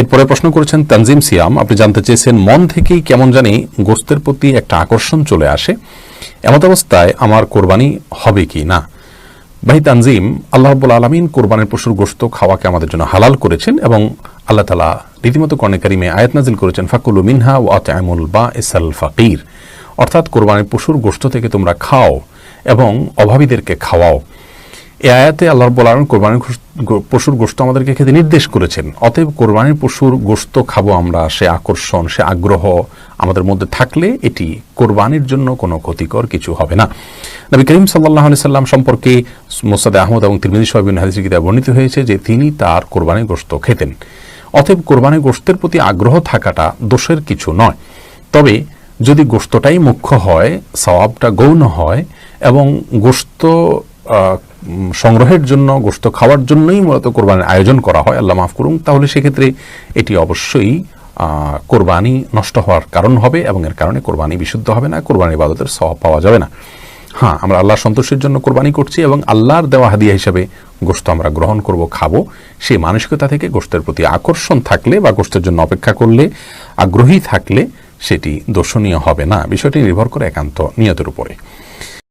এরপরে প্রশ্ন করেছেন তানজিম সিয়াম, আপনি জানতে চেয়েছেন মন থেকেই কেমন জানি গোস্তের প্রতি একটা আকর্ষণ চলে আসে। এমত অবস্থায় আমার কোরবানি হবে কি না? ভাই তানজিম, আল্লাহ রাব্বুল আলমিন কোরবানের পশুর গোস্ত খাওয়াকে আমাদের জন্য হালাল করেছেন এবং আল্লাহ তালা রীতিমতো কর্ণে কারিমে আয়াত নাজিল করেছেন, ফাকুলু মিনহা ওয়া তাইমুল বা ইসাল ফাকির। অর্থাৎ কোরবানের পশুর গোস্ত থেকে তোমরা খাও এবং অভাবীদেরকে খাওয়াও। এ আয়াতে আল্লাহ রব্বুল আলম কোরবানির পশুর গোস্ত আমাদেরকে খেতে নির্দেশ করেছেন। অতএব কোরবানির পশুর গোস্ত খাব আমরা, সে আকর্ষণ, সে আগ্রহ আমাদের মধ্যে থাকলে এটি কোরবানির জন্য কোনো ক্ষতিকর কিছু হবে না। নবী করিম সাল্লাহ সাল্লাম সম্পর্কে মোসাদ আহমদ এবং তিরমিদি সাহেবিন কিতাবে বর্ণিত হয়েছে যে তিনি তার কোরবানির গোস্ত খেতেন। অতএব কোরবানির গোস্তের প্রতি আগ্রহ থাকাটা দোষের কিছু নয়। তবে যদি গোস্তটাই মুখ্য হয়, সওয়াবটা গৌণ হয় এবং গোস্ত সংগ্রহের জন্য গোস্ত খাওয়ার জন্যই মূলত কোরবানির আয়োজন করা হয়, আল্লাহ মাফ করুন। তাহলে সেক্ষেত্রে এটি অবশ্যই কোরবানি নষ্ট হওয়ার কারণ হবে এবং এর কারণে কোরবানি বিশুদ্ধ হবে না, কোরবানি ইবাদতের সওয়াব পাওয়া যাবে না। হ্যাঁ আমরা আল্লাহর সন্তোষের জন্য কোরবানি করছি এবং আল্লাহর দেওয়া হাদিয়া হিসাবে গোস্ত আমরা গ্রহণ করব, খাব। সেই মানসিকতা থেকে গোস্তের প্রতি আকর্ষণ থাকলে বা গোস্তের জন্য অপেক্ষা করলে, আগ্রহী থাকলে সেটি দর্শনীয় হবে না। বিষয়টি নির্ভর করে একান্ত নিয়তের উপরে।